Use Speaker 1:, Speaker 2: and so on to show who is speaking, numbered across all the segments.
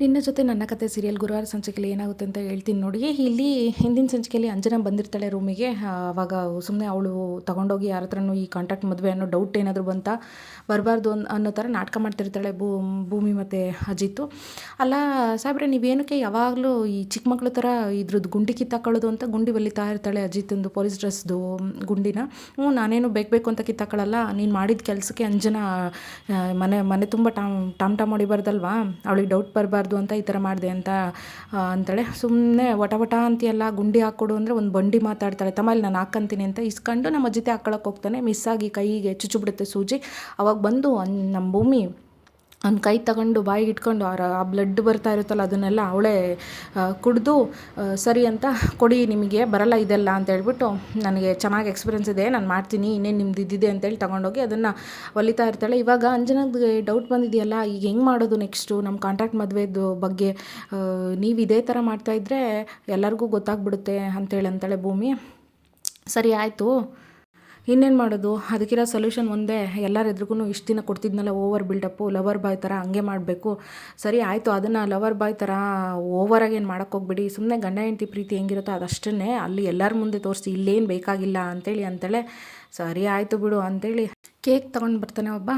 Speaker 1: ನಿನ್ನ ಜೊತೆ ನನ್ನ ಕತೆ ಸೀರಿಯಲ್ ಗುರುವಾರ ಸಂಚಿಕೆಯಲ್ಲಿ ಏನಾಗುತ್ತೆ ಅಂತ ಹೇಳ್ತೀನಿ ನೋಡಿ. ಇಲ್ಲಿ ಹಿಂದಿನ ಸಂಚಿಕೆಯಲ್ಲಿ ಅಂಜನಾ ಬಂದಿರ್ತಾಳೆ ರೂಮಿಗೆ ಆವಾಗ ಸುಮ್ಮನೆ ಅವಳು ತಗೊಂಡೋಗಿ ಯಾರ ಹತ್ರನೂ ಈ ಕಾಂಟ್ಯಾಕ್ಟ್ ಮದುವೆ ಅನ್ನೋ ಡೌಟ್ ಏನಾದರೂ ಬಂತ? ಬರಬಾರ್ದು ಅನ್, ಅನ್ನೋ ಥರ ನಾಟಕ ಮಾಡ್ತಿರ್ತಾಳೆ ಭೂ, ಭೂಮಿ ಮತ್ತು ಅಜಿತ್ತು ಅಲ್ಲ ಸಾಹೇಬ್ರೆ ನೀವೇನಕ್ಕೆ ಯಾವಾಗಲೂ ಈ ಚಿಕ್ಕ ಮಕ್ಕಳು ಥರ ಇದ್ರದ್ದು ಗುಂಡಿ ಕಿತ್ತಾಕೊಳ್ಳೋದು ಅಂತ ಗುಂಡಿ ಬಲಿತಾ ಇರ್ತಾಳೆ ಅಜಿತ್ತಂದು ಪೊಲೀಸ್ ಡ್ರೆಸ್ದು ಗುಂಡಿನ. ಹ್ಞೂ, ನಾನೇನು ಬೇಕು ಅಂತ ಕಿತ್ತಾಕೊಳ್ಳಲ್ಲ. ನೀನು ಮಾಡಿದ ಕೆಲಸಕ್ಕೆ ಅಂಜನಾ ಮನೆ ಮನೆ ತುಂಬ ಟಾಮ್ ಟಾಮ್ ಟಾಮ್ ಹೊಡಿಬಾರ್ದಲ್ವಾ? ಅವಳಿಗೆ ಡೌಟ್ ಬರಬಾರ್ದು. ಅಂತ ಈ ಥರ ಮಾಡಿದೆ ಅಂತ ಅಂತಾಳೆ. ಸುಮ್ಮನೆ ವಟ ವಟ ಅಂತೀಯಲ್ಲ, ಗುಂಡಿ ಹಾಕ್ಕೊಡು ಅಂದರೆ ಒಂದು ಬಂಡಿ ಮಾತಾಡ್ತಾಳೆ. ತಮ್ಮಲ್ಲಿ ನಾನು ಹಾಕಂತೀನಿ ಅಂತ ಇಸ್ಕೊಂಡು ನಮ್ಮ ಜೊತೆ ಹಾಕ್ಕೊಳಕ್ಕೆ ಹೋಗ್ತಾನೆ. ಮಿಸ್ಸಾಗಿ ಕೈಗೆ ಚುಚ್ಚಿಬಿಡುತ್ತೆ ಸೂಜಿ. ಅವಾಗ ಬಂದು ನಮ್ಮ ಭೂಮಿ ಅವ್ನ ಕೈ ತಗೊಂಡು ಬಾಯಿಗೆ ಇಟ್ಕೊಂಡು, ಅವರ ಆ ಬ್ಲಡ್ ಬರ್ತಾ ಇರುತ್ತಲ್ಲ, ಅದನ್ನೆಲ್ಲ ಅವಳೇ ಕುಡಿದು ಸರಿ ಅಂತ ಕೊಡಿ, ನಿಮಗೆ ಬರಲ್ಲ ಇದೆಲ್ಲ ಅಂತ ಹೇಳ್ಬಿಟ್ಟು ನನಗೆ ಚೆನ್ನಾಗಿ ಎಕ್ಸ್ಪೀರಿಯನ್ಸ್ ಇದೆ, ನಾನು ಮಾಡ್ತೀನಿ, ಇನ್ನೇನು ನಿಮ್ದು ಇದ್ದಿದೆ ಅಂತೇಳಿ ತಗೊಂಡೋಗಿ ಅದನ್ನು ಒಲಿತಾ ಇರ್ತಾಳೆ. ಇವಾಗ ಅಂಜನಾಗೆ ಡೌಟ್ ಬಂದಿದೆಯಲ್ಲ, ಈಗ ಹೆಂಗೆ ಮಾಡೋದು ನೆಕ್ಸ್ಟು ನಮ್ಮ ಕಾಂಟ್ಯಾಕ್ಟ್ ಮದುವೆದು ಬಗ್ಗೆ ನೀವು ಇದೇ ಥರ ಮಾಡ್ತಾಯಿದ್ರೆ ಎಲ್ಲರಿಗೂ ಗೊತ್ತಾಗ್ಬಿಡುತ್ತೆ ಅಂತೇಳಿ ಅಂತಾಳೆ ಭೂಮಿ. ಸರಿ, ಆಯಿತು. ಇನ್ನೇನು ಮಾಡೋದು? ಅದಕ್ಕಿರೋ ಸೊಲ್ಯೂಷನ್ ಒಂದೇ. ಎಲ್ಲರ ಎದುರಿಗೂ ಇಷ್ಟು ದಿನ ಕೊಡ್ತಿದ್ನಲ್ಲ ಓವರ್ ಬಿಲ್ಡಪ್ಪು ಲವರ್ ಬಾಯ್ ಥರ ಹಂಗೆ ಮಾಡಬೇಕು. ಸರಿ, ಆಯಿತು, ಅದನ್ನು ಲವರ್ ಬಾಯ್ ಥರ ಓವರಾಗಿ ಏನು ಮಾಡೋಕ್ಕೆ ಹೋಗ್ಬೇಡಿ. ಸುಮ್ಮನೆ ಗಂಡ, ಹೆಂಡತಿ ಪ್ರೀತಿ ಹೆಂಗಿರುತ್ತೋ ಅದಷ್ಟನ್ನೇ ಅಲ್ಲಿ ಎಲ್ಲರ ಮುಂದೆ ತೋರಿಸಿ ಇಲ್ಲೇನು ಬೇಕಾಗಿಲ್ಲ ಅಂತೇಳಿ, ಅಂತೇಳೆ, ಸರಿ, ಆಯಿತು ಬಿಡು ಅಂತೇಳಿ. ಕೇಕ್ ತೊಗೊಂಡು ಬರ್ತಾನೆ ಒಬ್ಬ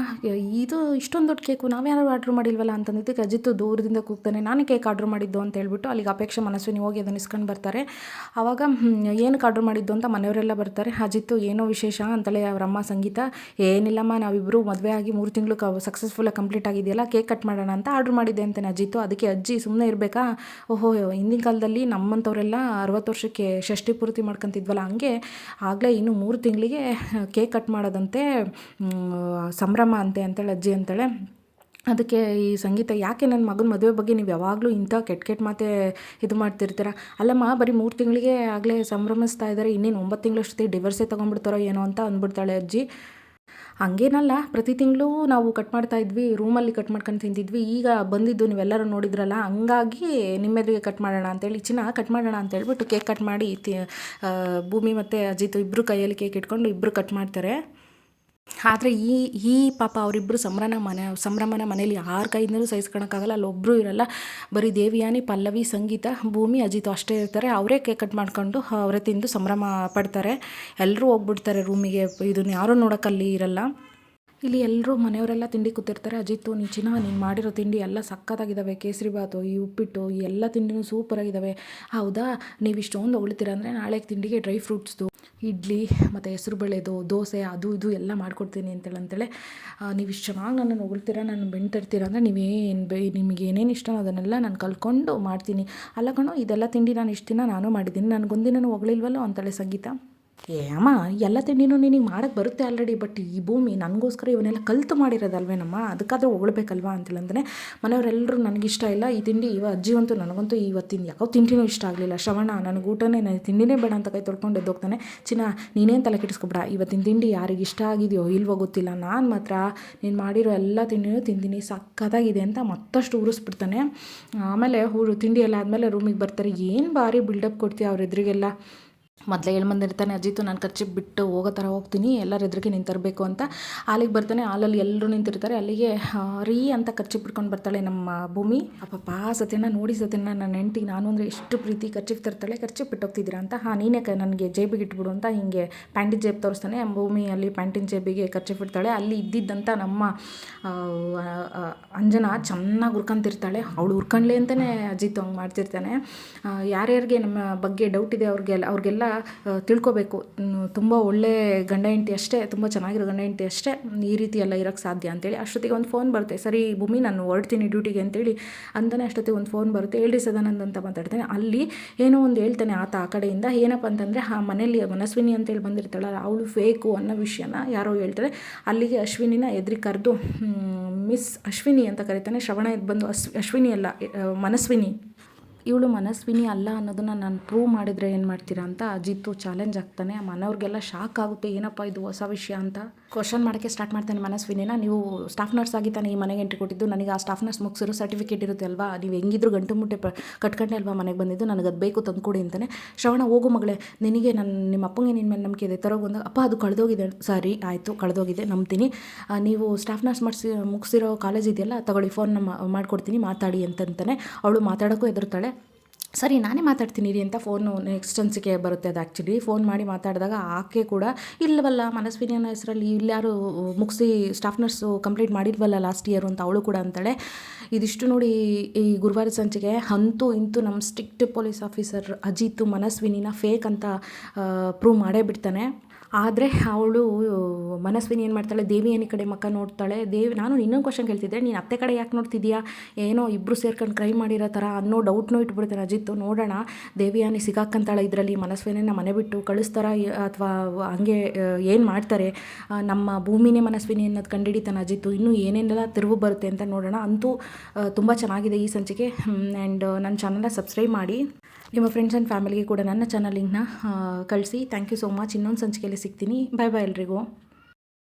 Speaker 1: ಇದು ಇಷ್ಟೊಂದು ದೊಡ್ಡ ಕೇಕು ನಾವ್ಯಾರು ಆರ್ಡ್ರ್ ಮಾಡಿಲ್ವಲ್ಲ? ಅಂತಂದಿದ್ದಕ್ಕೆ ಅಜಿತ್ತು ದೂರದಿಂದ ಕೂಗ್ತಾನೆ, ನಾನು ಕೇಕ್ ಆರ್ಡ್ರ್ ಮಾಡಿದ್ದು ಅಂತ ಹೇಳ್ಬಿಟ್ಟು ಅಲ್ಲಿಗೆ ಅಪೇಕ್ಷೆ ಮನಸ್ವಿನಿ ಹೋಗಿ ಅದನ್ನು ಇಸ್ಕೊಂಡು ಬರ್ತಾರೆ. ಆವಾಗ ಏನಕ್ಕೆ ಆರ್ಡ್ರ್ ಮಾಡಿದ್ದು? ಅಂತ ಮನೆಯವರೆಲ್ಲ ಬರ್ತಾರೆ ಅಜಿತ್ತು ಏನೋ ವಿಶೇಷ? ಅಂತಲೇ ಅವರಮ್ಮ ಸಂಗೀತ, ಏನಿಲ್ಲಮ್ಮ ನಾವಿಬ್ಬರು ಮದುವೆ ಆಗಿ ಮೂರು ತಿಂಗಳು ಕ ಸಕ್ಸಸ್ಫುಲ್ಲಾಗಿ ಕಂಪ್ಲೀಟ್ ಆಗಿದೆಯಲ್ಲ, ಕೇಕ್ ಕಟ್ ಮಾಡೋಣ ಅಂತ ಆರ್ಡ್ರ್ ಮಾಡಿದ್ದೆ ಅಂತಾನೆ ಅಜಿತ್ತು ಅದಕ್ಕೆ ಅಜ್ಜಿ ಸುಮ್ಮನೆ ಇರಬೇಕಾ? ಓಹೋ, ಹಿಂದಿನ ಕಾಲದಲ್ಲಿ ನಮ್ಮಂಥವರೆಲ್ಲ ಅರವತ್ತು ವರ್ಷಕ್ಕೆ ಷಷ್ಠಿ ಪೂರ್ತಿ ಮಾಡ್ಕೊತಿದ್ವಲ್ಲ, ಹಂಗೆ ಆಗಲೇ ಇನ್ನು ಮೂರು ತಿಂಗಳಿಗೆ ಕೇಕ್ ಕಟ್ ಮಾಡೋದಂತೆ ಸಂಭ್ರಮ ಅಂತೆ ಅಂತೇಳಿ, ಅಜ್ಜಿ ಅಂತೇಳೆ. ಅದಕ್ಕೆ ಈ ಸಂಗೀತ ಯಾಕೆ ನನ್ನ ಮಗನ ಮದುವೆ ಬಗ್ಗೆ ನೀವು ಯಾವಾಗಲೂ ಇಂಥ ಕೆಟ್ಟ ಕೆಟ್ಟ ಮಾತೆ ಇದು ಮಾಡ್ತಿರ್ತೀರ? ಅಲ್ಲಮ್ಮ, ಬರೀ ಮೂರು ತಿಂಗಳಿಗೆ ಆಗಲೇ ಸಂಭ್ರಮಿಸ್ತಾ ಇದ್ದಾರೆ ಇನ್ನೇನು ಒಂಬತ್ತು ತಿಂಗಳಷ್ಟೊತ್ತಿಗೆ ಡಿವರ್ಸೇ ತೊಗೊಂಡ್ಬಿಡ್ತಾರೋ ಏನೋ ಅಂತ ಅಂದ್ಬಿಡ್ತಾಳೆ ಅಜ್ಜಿ. ಹಂಗೇನಲ್ಲ, ಪ್ರತಿ ತಿಂಗಳು ನಾವು ಕಟ್ ಮಾಡ್ತಾ ಇದ್ವಿ ರೂಮಲ್ಲಿ ಕಟ್ ಮಾಡ್ಕೊಂಡು ತಿಂತಿದ್ವಿ, ಈಗ ಬಂದಿದ್ದು ನೀವೆಲ್ಲರೂ ನೋಡಿದ್ರಲ್ಲ, ಹಂಗಾಗಿ ನಿಮ್ಮೆದುರಿಗೆ ಕಟ್ ಮಾಡೋಣ ಅಂತೇಳಿ, ಚಿನ್ನ ಕಟ್ ಮಾಡೋಣ ಅಂತ ಹೇಳ್ಬಿಟ್ಟು ಕೇಕ್ ಕಟ್ ಮಾಡಿ ಭೂಮಿ ಮತ್ತು ಅಜಿತ್ ಇಬ್ಬರು ಕೈಯಲ್ಲಿ ಕೇಕ್ ಇಟ್ಕೊಂಡು ಇಬ್ಬರು ಕಟ್ ಮಾಡ್ತಾರೆ. ಆದರೆ ಈ ಈ ಪಾಪ ಅವರಿಬ್ಬರು ಸಂಭ್ರಮ ಮನೆ, ಸಂಭ್ರಮನ ಮನೇಲಿ ಯಾರ ಕೈಯಿಂದಲೂ ಸಹಿಸ್ಕೊಳಕ್ಕಾಗಲ್ಲ ಅಲ್ಲೊಬ್ಬರು ಇರಲ್ಲ. ಬರೀ ದೇವಿಯಾನಿ, ಪಲ್ಲವಿ, ಸಂಗೀತ, ಭೂಮಿ, ಅಜಿತ್ ಅಷ್ಟೇ ಇರ್ತಾರೆ. ಅವರೇ ಕೇಕ್ ಕಟ್ ಮಾಡ್ಕೊಂಡು ಅವರೇ ತಿಂದು ಸಂಭ್ರಮ ಪಡ್ತಾರೆ. ಎಲ್ಲರೂ ಹೋಗ್ಬಿಡ್ತಾರೆ ರೂಮಿಗೆ ಇದನ್ನ ಯಾರೂ ನೋಡೋಕ್ಕಲ್ಲಿ ಇರಲ್ಲ. ಇಲ್ಲಿ ಎಲ್ಲರೂ ಮನೆಯವರೆಲ್ಲ ತಿಂಡಿ ಕೂತಿರ್ತಾರೆ. ಅಜಿತ್ತು ನೀನು ಚಿನ್ನ ನೀನು ಮಾಡಿರೋ ತಿಂಡಿ ಎಲ್ಲ ಸಕ್ಕತ್ತಾಗಿದ್ದಾವೆ ಕೇಸರಿ ಬಾತು, ಈ ಉಪ್ಪಿಟ್ಟು, ಈ ಎಲ್ಲ ತಿಂಡಿನೂ ಸೂಪರಾಗಿದ್ದಾವೆ ಹೌದಾ? ನೀವು ಇಷ್ಟೊಂದು ಹೊಗಳ್ತೀರ ಅಂದರೆ ನಾಳೆ ತಿಂಡಿಗೆ ಡ್ರೈ ಫ್ರೂಟ್ಸ್ದು ಇಡ್ಲಿ, ಮತ್ತು ಹೆಸರು ಬೇಳೆದು, ದೋಸೆ, ಅದು ಇದು ಎಲ್ಲ ಮಾಡ್ಕೊಡ್ತೀನಿ ಅಂತೇಳಿ ಅಂತೇಳಿ ನೀವು ಇಷ್ಟು ಚೆನ್ನಾಗಿ ನನ್ನನ್ನು ಹೊಗಳ್ತೀರ ನಾನು ಬೆಣ್ತಿರ್ತೀರ ತರ್ತೀರ ಅಂದರೆ ನೀವೇನು ಬೇ, ನಿಮಗೆ ಏನೇನು ಇಷ್ಟನೋ ಅದನ್ನೆಲ್ಲ ನಾನು ಕಲ್ತ್ಕೊಂಡು ಮಾಡ್ತೀನಿ. ಅಲ್ಲ ಕಣೋ, ಇದೆಲ್ಲ ತಿಂಡಿ ನಾನು ಇಷ್ಟು ದಿನ ನಾನು ಮಾಡಿದ್ದೀನಿ. ನನಗೊಂದಿನೂ ಹೊಗಳಿಲ್ವಲ್ಲೋ ಅಂತಾಳೆ, ಸಂಗೀತ? ಏ, ಅಮ್ಮ, ಎಲ್ಲ ತಿಂಡಿನೂ ನಿನಗೆ ಮಾಡಕ್ಕೆ ಬರುತ್ತೆ ಆಲ್ರೆಡಿ ಬಟ್ ಈ ಭೂಮಿ ನನಗೋಸ್ಕರ ಇವನ್ನೆಲ್ಲ ಕಲ್ತು ಮಾಡಿರೋದಲ್ವೇನಮ್ಮ? ಅದಕ್ಕಾದ್ರೂ ಹೊಗಳ್ಬೇಕಲ್ವಾ ಅಂತೇಳಂದ್ರೆ ಮನೆಯವರೆಲ್ಲರೂ ನನಗಿಷ್ಟ ಇಲ್ಲ, ಈ ತಿಂಡಿ, ಇವ ಅಜ್ಜಿಗಂತೂ ನನಗಂತೂ ಇವತ್ತಿನ ಯಾಕೋ ತಿಂಡಿನೂ ಇಷ್ಟ ಆಗಲಿಲ್ಲ. ಶ್ರವಣ, ನನಗೆ ಊಟನೇ ನನಗೆ ತಿಂಡಿನೇ ಬೇಡ ಅಂತ ಕೈ ತೊಳ್ಕೊಂಡು ಎದ್ದೋಗ್ತಾನೆ. ಚಿನ್ನ ನೀನೇನು ತಲೆ ಕೆಡಿಸ್ಕೊಬೇಡ, ಇವತ್ತಿನ ತಿಂಡಿ ಯಾರಿಗೆ ಇಷ್ಟ ಆಗಿದೆಯೋ ಇಲ್ವೋ ಗೊತ್ತಿಲ್ಲ. ನಾನು ಮಾತ್ರ ನೀನು ಮಾಡಿರೋ ಎಲ್ಲ ತಿಂಡಿನೂ ತಿಂತೀನಿ ಸಕ್ಕತ್ತಾಗಿದೆ ಅಂತ ಮತ್ತಷ್ಟು ಉರಿಸ್ಬಿಡ್ತಾನೆ. ಆಮೇಲೆ ಹೂರು ತಿಂಡಿ ಎಲ್ಲ ಆದಮೇಲೆ ರೂಮಿಗೆ ಬರ್ತಾರೆ. ಏನು ಭಾರಿ ಬಿಲ್ಡಪ್ ಕೊಡ್ತೀಯ ಅವ್ರ ಎದುರಿಗೆಲ್ಲ? ಮೊದಲೇ ಹೇಳಿ ಬಂದಿರ್ತಾನೆ ಅಜಿತು ನಾನು ಖರ್ಚು ಬಿಟ್ಟು ಹೋಗೋ ಥರ ಹೋಗ್ತೀನಿ ಎಲ್ಲರ ಎದುರಿಗೆ ನಿಂತಿರಬೇಕು ತರಬೇಕು ಅಂತ. ಅಲ್ಲಿಗೆ ಬರ್ತಾನೆ ಹಾಲಲ್ಲಿ ಎಲ್ಲರೂ ನಿಂತಿರ್ತಾರೆ ಅಲ್ಲಿಗೆ ರೀ ಅಂತ ಖರ್ಚು ಬಿಟ್ಕೊಂಡು ಬರ್ತಾಳೆ ನಮ್ಮ ಭೂಮಿ. ಅಪ್ಪಪ್ಪ ಸತ್ಯನ ನೋಡಿ ಸತ್ಯನ ನನ್ನ ಹೆಂಡ್ತಿಗೆ ನಾನು ಅಂದರೆ ಎಷ್ಟು ಪ್ರೀತಿ ಖರ್ಚಿಗೆ ತರ್ತಾಳೆ ಖರ್ಚು ಬಿಟ್ಟೋಗ್ತಿದ್ದೀರಾ ಅಂತ. ಹಾಂ ನೀನೇ ಕ ನನಗೆ ಜೇಬಿಗೆ ಇಟ್ಬಿಡು ಅಂತ ಹಿಂಗೆ ಪ್ಯಾಂಟಿನ ಜೇಬ್ ತೋರಿಸ್ತಾನೆ. ಭೂಮಿ ಅಲ್ಲಿ ಪ್ಯಾಂಟಿನ ಜೇಬಿಗೆ ಖರ್ಚು ಬಿಡ್ತಾಳೆ ಅಲ್ಲಿ ಇದ್ದಿದ್ದಂಥ ನಮ್ಮ ಆ, ಆ, ಅಂಜನಾ ಚೆನ್ನಾಗಿ ಹುರ್ಕೊಂತಿರ್ತಾಳೆ. ಅವಳು ಹುರ್ಕೊಂಡ್ಲಿ ಅಂತಲೇ ಅಜಿತ್ ಹಂಗೆ ಮಾಡ್ತಿರ್ತಾನೆ. ಆ, ಯಾರ್ಯಾರಿಗೆ ನಮ್ಮ ಬಗ್ಗೆ ಡೌಟ್ ಇದೆ ಅವ್ರಿಗೆಲ್ಲ ಅವ್ರಿಗೆಲ್ಲ ಆ, ತಿಳ್ಕೊಬೇಕು. ತುಂಬ ಒಳ್ಳೆ ಗಂಡ ಹೆಂಡತಿ ಅಷ್ಟೇ, ತುಂಬ ಚೆನ್ನಾಗಿರೋ ಗಂಡ ಹೆಂಡತಿ ಅಷ್ಟೇ, ಈ ರೀತಿ ಎಲ್ಲ ಇರೋಕ್ಕೆ ಸಾಧ್ಯ ಅಂತೇಳಿ ಅಷ್ಟೊತ್ತಿಗೆ ಒಂದು ಫೋನ್ ಬರುತ್ತೆ. ಸರಿ, ಭೂಮಿ, ನಾನು ಹೊರಡ್ತೀನಿ ಡ್ಯೂಟಿಗೆ ಅಂತೇಳಿ ಅಂತಾನೆ ಅಷ್ಟೊತ್ತಿಗೆ ಒಂದು ಫೋನ್ ಬರುತ್ತೆ. ಹೇಳಿ ಸದಾನಂದ್ ಅಂತ ಮಾತಾಡ್ತಾನೆ. ಅಲ್ಲಿ ಏನೋ ಒಂದು ಹೇಳ್ತಾನೆ ಆತ ಆ ಕಡೆಯಿಂದ, ಏನಪ್ಪ ಅಂತಂದರೆ ಆ ಮನೆಯಲ್ಲಿ ಮನಸ್ವಿನಿ ಅಂತೇಳಿ ಬಂದಿರ್ತಾಳಲ್ಲ, ಅವಳು ಫೇಕು ಅನ್ನೋ ವಿಷಯನ ಯಾರೋ ಹೇಳ್ತಾರೆ. ಅಲ್ಲಿಗೆ ಅಶ್ವಿನಿನ ಎದ್ರಿ ಕರೆದು ಮಿಸ್ ಅಶ್ವಿನಿ ಅಂತ ಕರೀತಾನೆ. ಶ್ರವಣ ಬಂದು ಅಶ್ವಿನಿ ಅಲ್ಲ ಮನಸ್ವಿನಿ ಇವಳು ಮನಸ್ವಿನಿ ಅಲ್ಲ ಅನ್ನೋದನ್ನು ನಾನು ಪ್ರೂವ್ ಮಾಡಿದರೆ ಏನು ಮಾಡ್ತೀರಾ ಅಂತ ಅಜಿತ್ತು ಚಾಲೆಂಜ್ ಆಗ್ತಾನೆ. ಮನೆಯವ್ರಿಗೆಲ್ಲ ಶಾಕ್ ಆಗುತ್ತೆ. ಏನಪ್ಪ ಇದು ಹೊಸ ವಿಷಯ ಅಂತ. ಕ್ವಶನ್ ಮಾಡೋಕ್ಕೆ ಸ್ಟಾರ್ಟ್ ಮಾಡ್ತಾನೆ ಮನಸ್ವಿನಿನ. ನೀವು ಸ್ಟಾಫ್ ನರ್ಸ್ ಆಗಿ ತಾನೆ ಈ ಮನೆಗೆ ಎಂಟ್ರಿ ಕೊಟ್ಟಿದ್ದು. ನನಗೆ ಆ ಸ್ಟಾಫ್ ನರ್ಸ್ ಮುಗಿಸಿರೋ ಸರ್ಟಿಫಿಕೇಟ್ ಇರುತ್ತೆ ಅಲ್ವಾ? ನೀವು ಹೆಂಗಿದ್ರು ಗಂಟು ಮುಟ್ಟೆ ಪ, ಕಟ್ಕೊಂಡೆ ಅಲ್ವಾ ಮನೆಗೆ ಬಂದಿದ್ದು? ನನಗೆ ಅದು ಬೇಕು ತಂದುಕೊಡಿ ಅಂತಾನೆ. ಶ್ರವಣ, ಹೋಗು ಮಗಳೇ, ನಿನಗೆ ನನ್ನ ನಿಮ್ಮ ಅಪ್ಪಂಗೆ ನಿನ್ನ ಮೇಲೆ ನಂಬಿಕೆ ಇದೆ. ತರೋಗಿ ಬಂದಾಗ ಅಪ್ಪ, ಅದು ಕಳೆದೋಗಿದೆ. ಸರಿ, ಆಯಿತು, ಕಳೆದೋಗಿದೆ, ನಂಬ್ತೀನಿ. ನೀವು ಸ್ಟಾಫ್ ನರ್ಸ್ ಮಾಡಿಸಿ, ಮುಗಿಸಿರೋ ಕಾಲೇಜ್ ಇದೆಯಲ್ಲ, ತಗೊಳ್ಳಿ ಫೋನ್ ಮಾಡಿಕೊಡ್ತೀನಿ, ಮಾತಾಡಿ ಅಂತಂತಾನೆ. ಅವಳು ಮಾತಾಡೋಕ್ಕೂ ಹೆದರ್ತಾಳೆ. ಸರಿ, ನಾನೇ ಮಾತಾಡ್ತೀನಿ ರೀ ಅಂತ ಫೋನು ನೆಕ್ಸ್ಟ್ ಅನ್ಸಿಕೆ ಬರುತ್ತೆ ಅದು ಆ್ಯಕ್ಚುಲಿ ಫೋನ್ ಮಾಡಿ ಮಾತಾಡಿದಾಗ ಆಕೆ ಕೂಡ ಇಲ್ಲವಲ್ಲ ಮನಸ್ವಿನಿ ಅನ್ನೋ ಹೆಸರಲ್ಲಿ ಇಲ್ಲಾರು ಮುಗಿಸಿ ಸ್ಟಾಫ್ ನರ್ಸು ಕಂಪ್ಲೀಟ್ ಮಾಡಿಲ್ವಲ್ಲ ಲಾಸ್ಟ್ ಇಯರು ಅಂತ ಅವಳು ಕೂಡ ಅಂತಾಳೆ. ಇದಿಷ್ಟು ನೋಡಿ ಈ ಗುರುವಾರ ಸಂಚಿಕೆ ಅಂತೂ ಇಂತೂ ನಮ್ಮ ಸ್ಟ್ರಿಕ್ಟ್ ಪೊಲೀಸ್ ಆಫೀಸರ್ ಅಜಿತ್ ಮನಸ್ವಿನಿನ ಫೇಕ್ ಅಂತ ಪ್ರೂವ್ ಮಾಡೇ ಬಿಡ್ತಾನೆ. ಆದರೆ ಅವಳು ಮನಸ್ವಿನಿ ಏನು ಮಾಡ್ತಾಳೆ ದೇವಿಯನಿ ಕಡೆ ಮಕ್ಕ ನೋಡ್ತಾಳೆ, ದೇವಿ, ನಾನು ಇನ್ನೊಂದು ಕ್ವಶನ್ ಕೇಳ್ತಿದ್ದೆ, ನೀನು ಅತ್ತೆ ಕಡೆ ಯಾಕೆ ನೋಡ್ತಿದ್ಯಾ? ಏನೋ ಇಬ್ಬರು ಸೇರ್ಕೊಂಡು ಕ್ರೈ ಮಾಡಿರೋ ಥರ ಅನ್ನೋ ಡೌಟ್ನೂ ಇಟ್ಬಿಡ್ತಾನೆ ಅಜಿತ್ತು ನೋಡೋಣ ದೇವಿಯಾನಿ ಸಿಗಾಕಂತಾಳೆ ಇದರಲ್ಲಿ ಮನಸ್ವಿನಿನ ಮನೆ ಬಿಟ್ಟು ಕಳಿಸ್ತಾರ ಅಥವಾ ಹಂಗೆ ಏನು ಮಾಡ್ತಾರೆ? ನಮ್ಮ ಭೂಮಿನೇ ಮನಸ್ವಿನಿ ಅನ್ನೋದು ಕಂಡುಹಿಡಿತಾನೆ ಅಜಿತ್ತು ಇನ್ನೂ ಏನೇನೆಲ್ಲ ತಿರುವು ಬರುತ್ತೆ ಅಂತ ನೋಡೋಣ. ಅಂತೂ ತುಂಬ ಚೆನ್ನಾಗಿದೆ ಈ ಸಂಚಿಕೆ. ಆ್ಯಂಡ್ ನನ್ನ ಚಾನಲ್ನ ಸಬ್ಸ್ಕ್ರೈಬ್ ಮಾಡಿ. ನಿಮ್ಮ ಫ್ರೆಂಡ್ಸ್ ಆ್ಯಂಡ್ ಫ್ಯಾಮಿಲಿಗೆ ಕೂಡ ನನ್ನ ಚಾನಲ್ ಲಿಂಕ್ನ ಕಳಿಸಿ. ಥ್ಯಾಂಕ್ ಯು ಸೋ ಮಚ್ ಇನ್ನೊಂದು ಸಂಚಿಕೆಯಲ್ಲಿ ಸಿಗ್ತೀನಿ. ಬಾಯ್ ಬಾಯ್ ಎಲ್ರಿಗೂ.